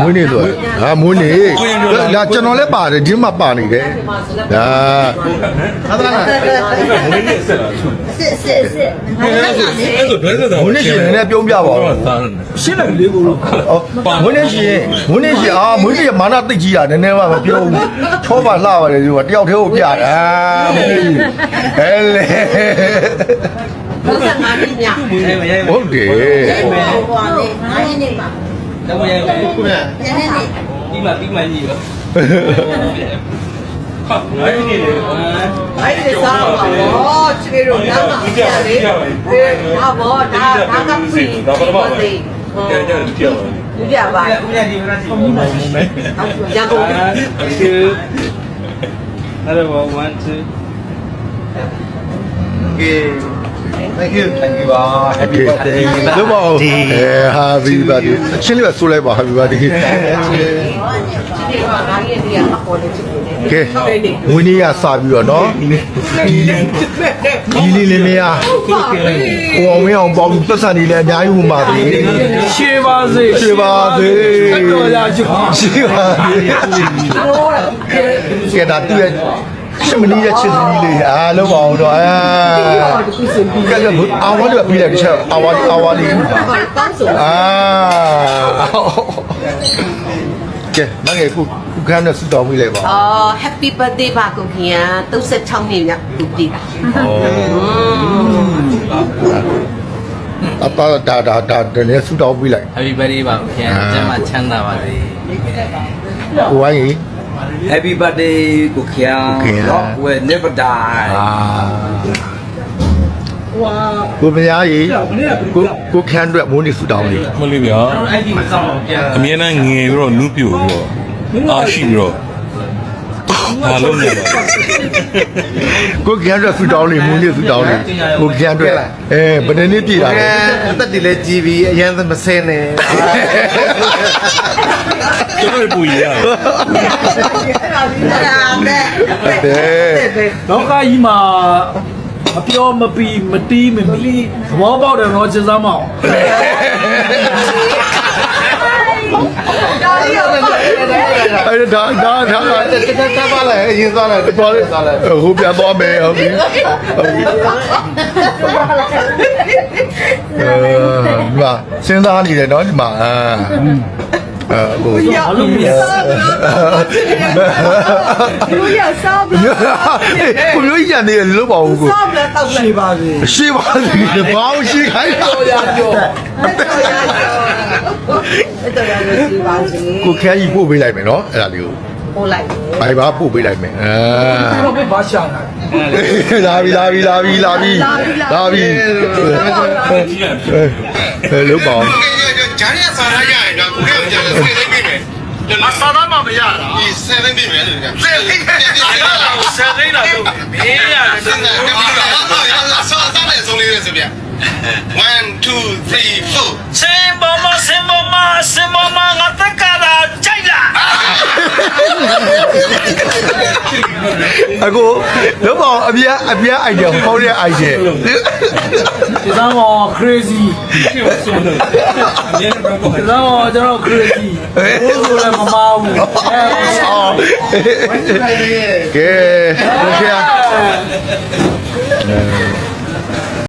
မွေးနေ့ဆိုဟာမွေးနေ့လာကျွန်တော်လည်းပါတယ်ဒီမှာပါနေတယ်ဒါဟာသာလားစစ်စစ်စစ်အဲ့ဆိုဒွဲသက်တာမွေးနေ့ရှင်နည်းနည်းပြုံးပြပါဦးသားရှင်းလိုက်လေကိုလို့အော်မွေးနေ့ရှင်မွေးနေ့ရှင်အာမွေးနေ့မာနသိကြီးတာနည်းနည်းမှမပြုံးဘူးချောပါလှပါတယ်ဒီကတယောက်တည်းကိုပြတာမွေးနေ့အဲလေဘုရားငါပြညာဟုတ်တယ်ဟိုဟိုလေငါရင်းနေပါတော့မရဘူးညနေနေပြီးမှပြီး မှကြီးရောဟာအဲ့ဒီလေအဲ့ဒီစားပါဘောချေတို့နားမှာပြလေဟာဘောဒါဒါကပြီဒါပထမပဲကျန်ကျန်ပြောင်းပြပြပါဘုရားဒီဘုရားဒီဘုရားဒီရန် ကုန် two အဲ့တော့1 2 Thank you thank you ပါ Happy birthday လို့ပါဦးအဲ Happy birthday ရှင်းလေးပါဆိုလိုက်ပါ Happy birthday ဒီကငါရင်းနေရမှာပေါ်နေချင်တယ်ကဲဝင်းကြီးကစပြီးတော့နော်ဒီလေးလေးမရဟိုအောင်မင်းအောင်ပေါင်းပတ်စံနေလဲအများကြီးဝင်ပါသေးရှေးပါစေရှိပါသေးတော်ရချူရှိပါသေးကဲဒါသူ့ရဲ့ ရှမနီးရဲ့ချစ်စည်းလေးအားလုံးပါအောင်တော့အာကဲကဲအာဝါလေးပြီးလိုက်တစ်ချက်အာဝါလေးအာဝါလေးတောင်းဆိုအာကဲမငယ်ခုခုခန်းနဲ့စတော်မိလိုက်ပါအော် Happy birthday ပါကိုခင်ဗျာ36နှစ်ညသူတည်တာအပါဒါဒါဒါတည်းစတော်မိလိုက် Happy birthday ပါခင်ဗျာကျမ်းမှာချမ်းသာပါစေကိုဝိုင်းကြီး Happy birthday ကိုခင်ဗျာကိုခင်ဗျာ Rock will never die အာဝါကိုမယားကြီးကိုကိုခန်းအတွက်မိုးနေစတော်လေးမလေးဗျာအဲ့ဒီမှာစောင်းပြန်အမြဲတမ်းငယ်ပြီးတော့နူးပြိုပြီးတော့အားရှိပြီးတော့ အားလုံးနေပါကိုခန်းအတွက်စတော်လေးမိုးနေစတော်လေးကိုခန်းအတွက်အဲဘယ်နှစ်ပြည့်တာလဲအသက်တွေလည်းကြီးပြီးအရန်မစင်းနဲ့ကျွန်တော်ပူရရတဲ့လောကကြီးမှာမပြောမပီမတီးမမီသဘောပေါက်တယ်တော့စဉ်းစားမအောင် အဲ့ဒါဒါဒါဒါတက်တက်တက်ပါလေအရင်သွားတယ်သွားလေဟိုပြန်သွားမယ်ဟုတ်ပြီဟုတ်ပြီအဲဒီမှာစဉ်းစားနေတယ်နော်ဒီမှာအာအဲဟိုဘာလို့မရလူရစားမကိုမျိုးကြီးရနေလို့ပေါ့ကိုစားမတော့ရှေးပါစေရှိပါသေးတယ်ဘာလို့ရှိခိုင်းတော့ရပြောအဲ့ တော့ရစီပါစီကိုခဲကြီးပို့ပေးလိုက်မယ်နော်အဲ့ဒါလေးကိုပို့လိုက်ဘိုင်ဘာပို့ပေးလိုက်မယ်အာတော့ပဲဘာရှာလာလာပြီလာပြီလာပြီလာပြီလာပြီအဲလို့ပေါ့ဂျာရီဆာရရရင်တော့ကိုယ်ကကြာတယ်စိတ်သိမ့်ပြီမယ်အဆာရမမရတာဒီစိတ်သိမ့်ပြီမယ်လို့ကြာစိတ်သိမ့်ပြီအဲ့ဒါကိုစိတ်သိမ့်တာတော့ဘေးရတယ်စိတ်သိမ့်တာဆောဆောတယ်ဆုံးလေးဆိုပြ One, two, three, four. စင်ပေါ်မစင်ပေါ်မစင်ပေါ်မငါတက်ကတာကြိုက်လားအခုလုံးပေါင်းအပြားအပြားအိုက်တယ်ဟောတဲ့အိုက်တယ်ဒီသားမော crazy ဒီသားမောကျွန်တော် crazy ဘိုးဆိုလည်းမမအောင်ဘူးအော်ကဲတို့ချာ